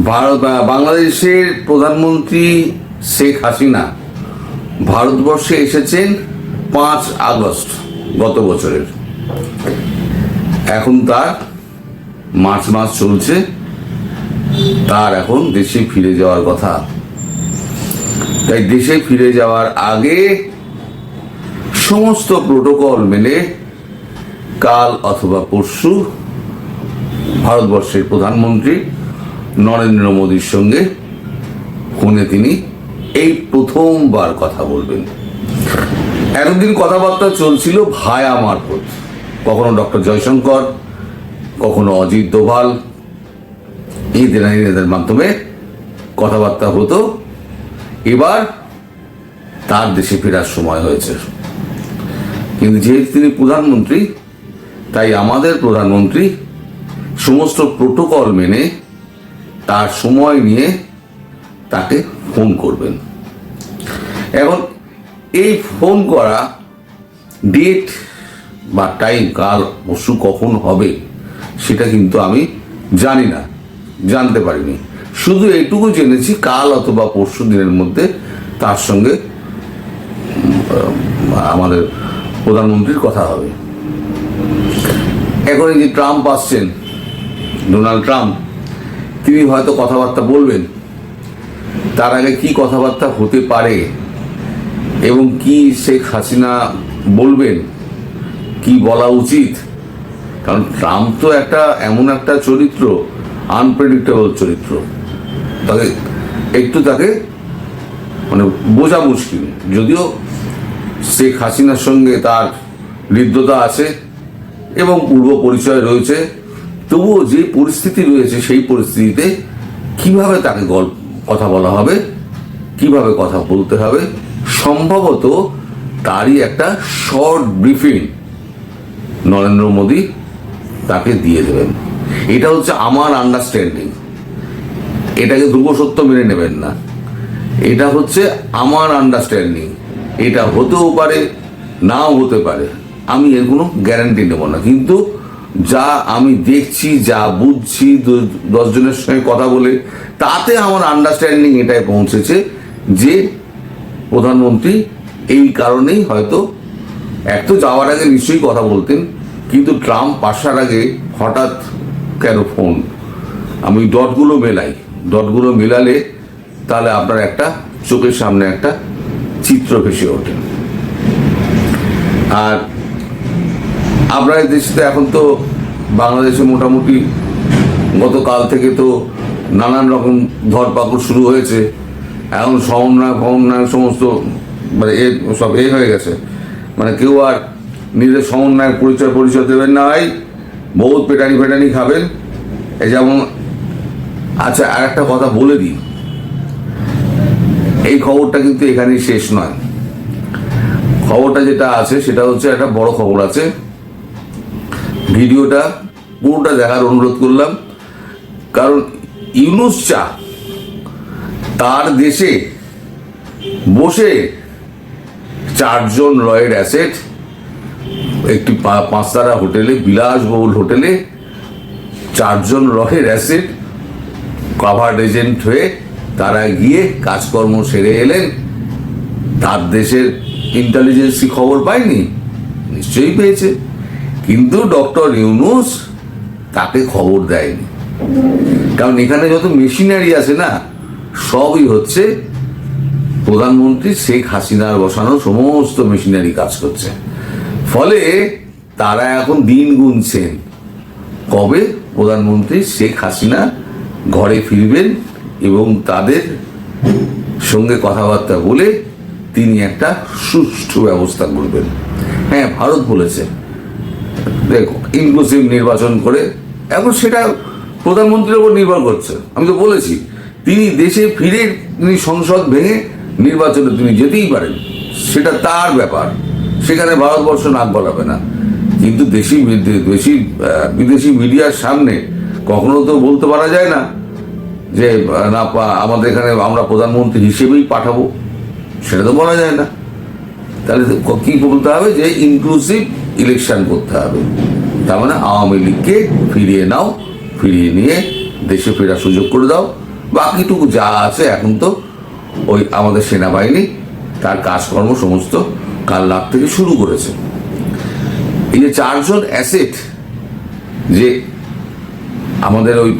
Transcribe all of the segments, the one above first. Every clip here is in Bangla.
ভারত বাংলাদেশের প্রধানমন্ত্রী শেখ হাসিনা ভারতবর্ষে এসেছেন পাঁচ আগস্ট, গত বছরের। এখন তার মার্চ মাস চলছে। তার এখন দেশে ফিরে যাওয়ার কথা। তাই দেশে ফিরে যাওয়ার আগে সমস্ত প্রোটোকল মেনে কাল অথবা পরশু ভারতবর্ষের প্রধানমন্ত্রী নরেন্দ্র মোদীর সঙ্গে ফোনে তিনি এই প্রথমবার কথা বলবেন। এতদিন কথাবার্তা চলছিল ভায়া মারফত। কখনো ডক্টর জয়শঙ্কর, কখনো অজিত দোভাল। এই দেনাদের মাধ্যমে কথাবার্তা হতো। এবার তার দেশে ফেরার সময় হয়েছে। কিন্তু যেহেতু তিনি প্রধানমন্ত্রী, তাই আমাদের প্রধানমন্ত্রী সমস্ত প্রোটোকল মেনে তার সময় নিয়ে তাকে ফোন করবেন। এখন এই ফোন করা ডেট বা টাইম কাল, পরশু কখন হবে, সেটা কিন্তু আমি জানি না, জানতে পারিনি। শুধু এইটুকু জেনেছি, কাল অথবা পরশু দিনের মধ্যে তার সঙ্গে আমাদের প্রধানমন্ত্রীর কথা হবে। এখন এই যে ট্রাম্প আসছেন ডোনাল্ড ট্রাম্প তিনি হয়তো কথাবার্তা বলবেন। তার আগে কি কথাবার্তা হতে পারে এবং কি শেখ হাসিনা বলবেন, কি বলা উচিত? কারণ ট্রাম্প তো একটা এমন একটা চরিত্র আনপ্রেডিক্টেবল চরিত্র। তাকে একটু তাকে মানে বোঝা মুশকিল। যদিও শেখ হাসিনার সঙ্গে তার হৃদ্যতা আছে এবং পূর্ব পরিচয় রয়েছে তবুও যে পরিস্থিতি রয়েছে সেই পরিস্থিতিতে কীভাবে তাকে গল্প কথা বলা হবে, কীভাবে কথা বলতে হবে, সম্ভবত তারই একটা শর্ট ব্রিফিং নরেন্দ্র মোদী তাকে দিয়ে দেবেন। এটা হচ্ছে আমার আন্ডারস্ট্যান্ডিং এটাকে ধ্রুব সত্য মেনে নেবেন না। এটা হচ্ছে আমার আন্ডারস্ট্যান্ডিং এটা হতেও পারে, নাও হতে পারে। আমি এর কোনো গ্যারান্টি নেব না। কিন্তু যা আমি দেখছি, যা বুঝছি দশজনের সঙ্গে কথা বলে, তাতে আমার আন্ডারস্ট্যান্ডিং এটাই পৌঁছেছে যে প্রধানমন্ত্রী এই কারণেই হয়তো এক তো যাওয়ার আগে নিশ্চয়ই কথা বলতেন, কিন্তু ট্রাম্প আসার আগে হঠাৎ কেন ফোন আমি ডটগুলো মেলাই। ডটগুলো মেলালে তাহলে আপনার একটা চোখের সামনে একটা চিত্র ভেসে ওঠে। আর আপনার দেশে তো এখন তো বাংলাদেশে মোটামুটি গতকাল থেকে তো নানান রকম ধরপাকড় শুরু হয়েছে। এখন সমন্বয় ফমন্বয় সমস্ত মানে এ সব এ হয়ে গেছে। মানে কেউ আর নিজের সমন্বয়ের পরিচয় পরিচয় দেবেন না ভাই। বহুত পেটানি পেটানি খাবেন। এই যেমন আচ্ছা আর একটা কথা বলে দিই। এই খবরটা কিন্তু এখানেই শেষ নয়। খবরটা যেটা আছে, সেটা হচ্ছে একটা বড় খবর আছে। ভিডিওটা পুরোটা দেখার অনুরোধ করলাম। কারণ ইউনুস চা তার দেশে বসে চারজন রয়ের অ্যাসেট, একটি পাঁচতারা হোটেলে, বিলাসবহুল হোটেলে চারজন রয়ের অ্যাসেট, কভার্ড এজেন্ট হয়ে তারা গিয়ে কাজকর্ম সেরে এলেন। তার দেশের ইন্টেলিজেন্সি খবর পায়নি, নিশ্চয়ই পেয়েছে। কিন্তু ডক্টর ইউনুস তাকে খবর দেয়নি। কারণ এখানে যত মেশিনারি আছে না, সবই হচ্ছে প্রধানমন্ত্রী শেখ হাসিনার বসানো সমস্ত মেশিনারি কাজ করছে। ফলে তারা এখন দিন গুনছেন। কবে প্রধানমন্ত্রী শেখ হাসিনা ঘরে ফিরবেন এবং তাদের সঙ্গে কথাবার্তা বলে তিনি একটা সুষ্ঠু ব্যবস্থা করবেন। হ্যাঁ ভারত বলেছে। ইনক্লুসিভ নির্বাচন করে, এখন সেটা প্রধানমন্ত্রীর উপর নির্ভর করছে। আমি তো বলেছি, তিনি দেশে ফিরে তিনি সংসদ ভেঙে নির্বাচনে তিনি যেতেই পারেন, সেটা তার ব্যাপার। সেখানে ভারতবর্ষ নাক গলাবে না। কিন্তু দেশি দেশি বিদেশি মিডিয়ার সামনে কখনো তো বলতে পারা যায় না যে, না আমাদের এখানে আমরা প্রধানমন্ত্রী হিসেবেই পাঠাবো। সেটা তো বলা যায় না। তাহলে কি বলতে হবে যে ইনক্লুসিভ ইলেকশন করতে হবে। তার মানে আওয়ামী লীগকে ফিরিয়ে নাও, ফিরিয়ে নিয়ে দেশে ফেরার সুযোগ করে দাও। বাকিটুকু যা আছে এখন তো ওই আমাদের সেনাবাহিনী, তার কাজকর্ম সমস্ত কাল রাত থেকে শুরু করেছে। এই যে চারজন অ্যাসেট, যে আমাদের ওই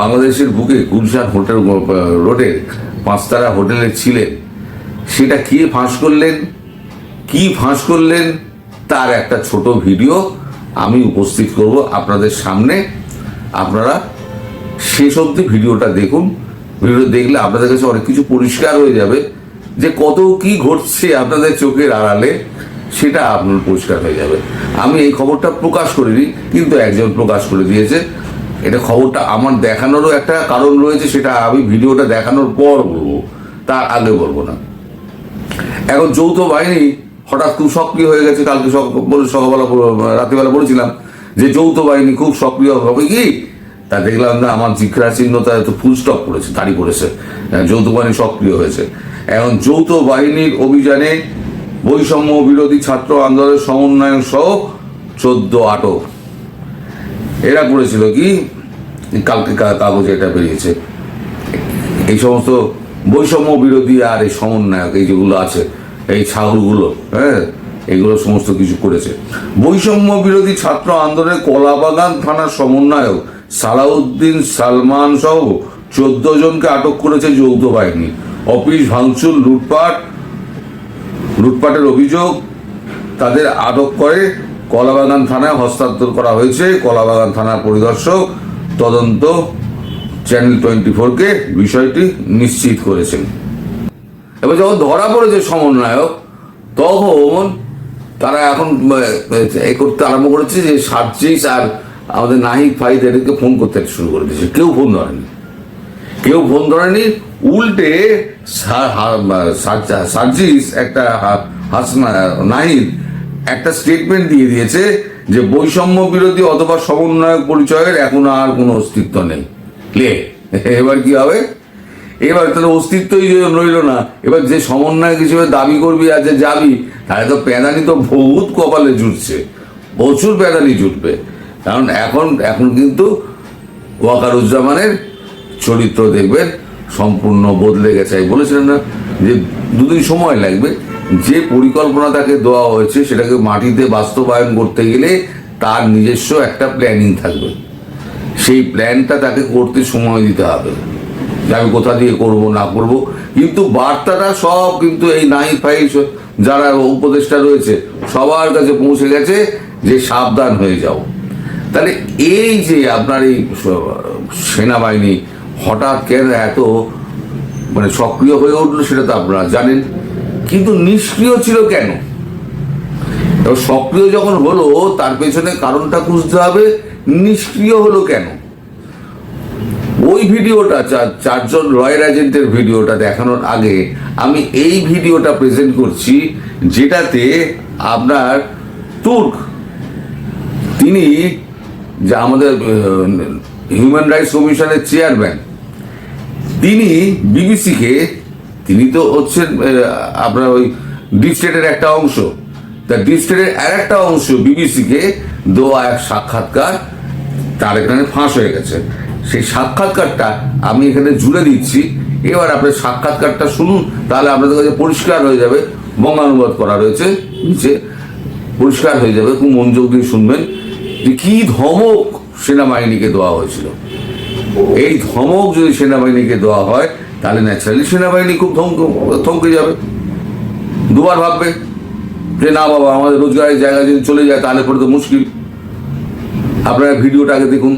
বাংলাদেশের বুকে গুলশান হোটেল রোডের পাঁচতারা হোটেলে ছিলেন, সেটা কে ফাঁস করলেন? কি ফাঁস করলেন? তার একটা ছোট ভিডিও আমি উপস্থিত করব আপনাদের সামনে। আপনারা শেষ অবধি ভিডিওটা দেখুন। ভিডিও দেখলে আপনাদের কাছে অনেক কিছু পরিষ্কার হয়ে যাবে যে কত কি ঘটছে আপনাদের চোখের আড়ালে, সেটা আপনার পরিষ্কার হয়ে যাবে। আমি এই খবরটা প্রকাশ করিনি, কিন্তু একজন প্রকাশ করে দিয়েছে। এটা খবরটা আমার দেখানোরও একটা কারণ রয়েছে, সেটা আমি ভিডিওটা দেখানোর পর বলব, তার আগে বলব না। এখন যৌথ বাহিনী হঠাৎ খুব সক্রিয় হয়ে গেছে কালকে সক- সকালবেলা বলে- রাত্রিবেলা বলেছিলাম যে যৌথ বাহিনী খুব সক্রিয় হবে কি? তা দেখলাম না আমার জিজ্ঞাসা চিহ্ন তার তো ফুল স্টপ করেছে দাঁড়ি করেছে হ্যাঁ, যৌথ বাহিনী সক্রিয় হয়েছে। এখন যৌথ বাহিনীর অভিযানে বৈষম্য বিরোধী ছাত্র আন্দোলনের সমন্বয়ক সহ চোদ্দ আটক। এরা করেছিল কি? কালকে কাগজে এটা বেরিয়েছে। এই সমস্ত বৈষম্য বিরোধী আর এই সমন্বয়ক এই যেগুলো আছে এই ছাগলগুলো হ্যাঁ? এগুলো সমস্ত কিছু করেছে। বৈষম্য বিরোধী ছাত্র আন্দোলনের কলাবাগান থানার সমন্বয়ক সালাউদ্দিন সালমান সহ চোদ্দ জনকে আটক করেছে যৌথ বাহিনী। অফিস ভাঙচুর, লুটপাট, লুটপাটের অভিযোগ তাদের আটক করে কলাবাগান থানায় হস্তান্তর করা হয়েছে। কলাবাগান থানার পরিদর্শক তদন্ত চ্যানেল টোয়েন্টি ফোরকে বিষয়টি নিশ্চিত করেছেন। এবার যখন ধরা পড়েছে সমন্বয়ক, তখন তারা এখন, এ করতে আরম্ভ করেছে যে সার্জিস আর আমাদের নাহিদ ফাহিদ এদেরকে ফোন করতে শুরু করে দিয়েছে। কেউ ফোন ধরেনি। কেউ ফোন ধরেনি, উল্টে সার্জিস একটা হাসনা, নাহিদ একটা স্টেটমেন্ট দিয়ে দিয়েছে যে বৈষম্য বিরোধী অথবা সমন্বয়ক পরিচয়ের এখন আর কোনো অস্তিত্ব নেই। লে এবার কি হবে? এবার তাহলে অস্তিত্বই রইল না। এবার যে সমন্বয়ক হিসেবে দাবি করবি আর যে যাবি, তাহলে তো প্যাদানি তো বহুত কপালে জুটছে। প্রচুর প্যাদানি জুটবে। কারণ এখন এখন কিন্তু ওয়াকারুজ্জামানের চরিত্র দেখবেন সম্পূর্ণ বদলে গেছে। আমি বলেছিলেন না যে দুদিন সময় লাগবে। যে পরিকল্পনা তাকে দেওয়া হয়েছে, সেটাকে মাটিতে বাস্তবায়ন করতে গেলে তার নিজস্ব একটা প্ল্যানিং থাকবে। সেই প্ল্যানটা তাকে করতে সময় দিতে হবে। যে আমি কোথা দিয়ে করব, না করব। কিন্তু বার্তাটা সব কিন্তু এই নাই ফাই যারা উপদেষ্টা রয়েছে, সবার কাছে পৌঁছে গেছে যে সাবধান হয়ে যাও। তাহলে এই যে আপনার এই সেনাবাহিনী হঠাৎ কেন এত মানে সক্রিয় হয়ে উঠল সেটা তো আপনারা জানেন, কিন্তু নিষ্ক্রিয় ছিল কেন? সক্রিয় যখন হলো, তার পেছনে কারণটা খুঁজতে হবে, নিষ্ক্রিয় হলো কেন? ওই ভিডিওটা চারজন রয়্যাল এজেন্টের ভিডিওটা দেখানোর আগে আমি এই ভিডিওটা প্রেজেন্ট করছি, যেটাতে আপনার তুর্ক, তিনি যে আমাদের হিউম্যান রাইটস কমিশনের চেয়ারম্যান তিনি বিবিসিকে তিনি তো হচ্ছেন আপনার ওই ডিপ স্টেটের একটা অংশ, তা ডিপ স্টেটের আর একটা অংশ বিবিসিকে দেওয়া এক সাক্ষাৎকার, তার এখানে ফাঁস হয়ে গেছে। সেই সাক্ষাৎকারটা আমি এখানে জুড়ে দিচ্ছি। এবার আপনার সাক্ষাৎকারটা শুনুন, তাহলে আপনাদের কাছে পরিষ্কার হয়ে যাবে, বঙ্গানুবাদ করা রয়েছে, নিচে পরিষ্কার হয়ে যাবে, খুব মনোযোগ দিয়ে শুনবেন যে কি ধমক সেনাবাহিনীকে দেওয়া হয়েছিল। এই ধমক যদি সেনাবাহিনীকে দেওয়া হয়, তাহলে ন্যাচারালি সেনাবাহিনী খুব ধমক থমকে যাবে। দুবার ভাববে যে না বাবা, আমাদের রোজগারের জায়গা যদি চলে যায়, তাহলে পরে তো মুশকিল। আপনারা ভিডিওটা আগে দেখুন।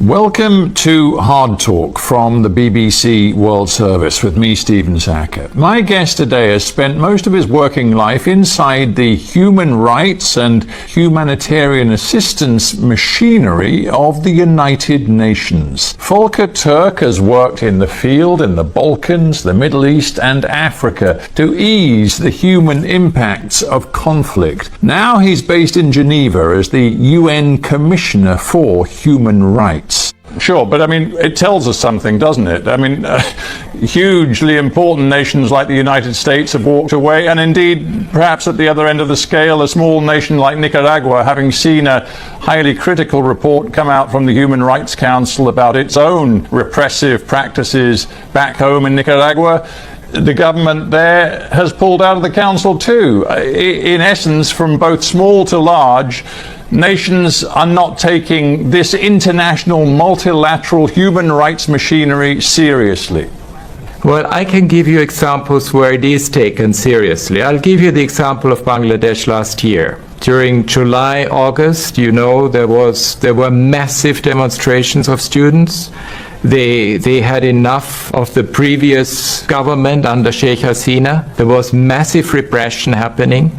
Welcome to Hard Talk from the BBC World Service with me, Stephen Sackett. My guest today has spent most of his working life inside the human rights and humanitarian assistance machinery of the United Nations. Volker Turk has worked in the field in the Balkans, the Middle East, and Africa to ease the human impacts of conflict. Now he's based in Geneva as the UN Commissioner for Human Rights. Sure, but I mean, it tells us something, doesn't it? I mean, uh, hugely important nations like the United States have walked away, and indeed, perhaps at the other end of the scale, a small nation like Nicaragua, having seen a highly critical report come out from the Human Rights Council about its own repressive practices back home in Nicaragua. The government there has pulled out of the council too. In essence, from both small to large, nations are not taking this international multilateral human rights machinery seriously. Well, I can give you examples where it is taken seriously. I'll give you the example of Bangladesh last year. During July, August, you know, there was there were massive demonstrations of students. They they had enough of the previous government under Sheikh Hasina. There was massive repression happening.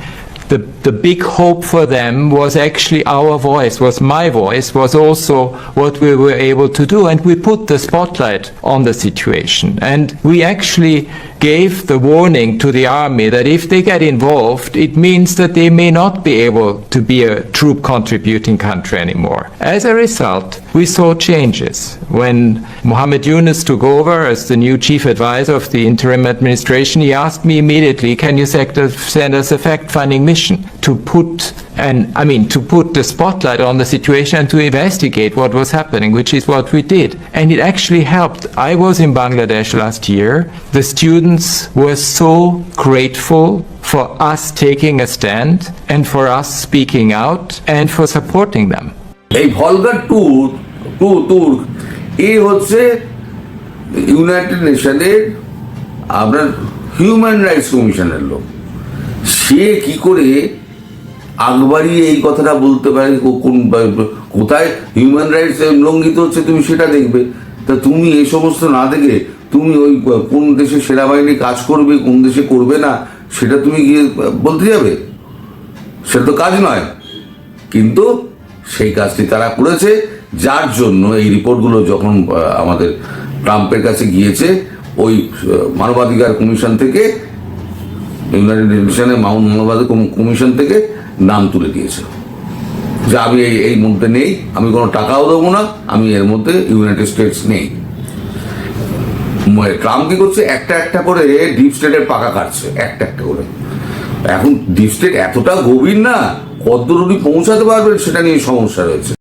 The, the big hope for them was actually our voice, was my voice, was also what we were able to do. And we put the spotlight on the situation. And we actually gave the warning to the army that if they get involved, it means that they may not be able to be a troop contributing country anymore. As a result, we saw changes. When Mohammed Yunus took over as the new chief advisor of the interim administration, he asked me immediately, can you send us a fact-finding mission to put and I mean to put the spotlight on the situation and to investigate what was happening, which is what we did. And it actually helped. I was in Bangladesh last year. The students were so grateful for us taking a stand and for us speaking out and for supporting them. এই ভলগার ট্যুর টু ট্যুর এ হচ্ছে ইউনাইটেড নেশনের আপনার হিউম্যান রাইটস কমিশনের লোক সে কি করে আকবারি এই কথাটা বলতে পারে কোন কোথায়? হিউম্যান রাইটস লঙ্ঘিত হচ্ছে, তুমি সেটা দেখবে। তা তুমি এই সমস্ত না দেখে তুমি ওই কোন দেশে সেনাবাহিনী কাজ করবে, কোন দেশে করবে না, সেটা তুমি গিয়ে বলতে যাবে। সেটা তো কাজ নয়। কিন্তু সেই কাজটি তারা করেছে, যার জন্য এই রিপোর্টগুলো যখন আমাদের ট্রাম্পের কাছে গিয়েছে, ওই মানবাধিকার কমিশন থেকে ইউনাইটেড নেশনের মানবাধিকার কম- কমিশন থেকে নাম তুলে দিয়েছে যে আমি এই এই মুহূর্তে নেই, আমি কোনো টাকাও দেবো না, আমি এর মধ্যে ইউনাইটেড স্টেটস নেই। ট্রাম্প কি করছে? একটা একটা করে ডিপ স্টেটের পাকা কাটছে, একটা একটা করে। এখন ডিপ স্টেট এতটা গভীর না, কতদূর উনি পৌঁছাতে পারবেন সেটা নিয়ে সমস্যা রয়েছে।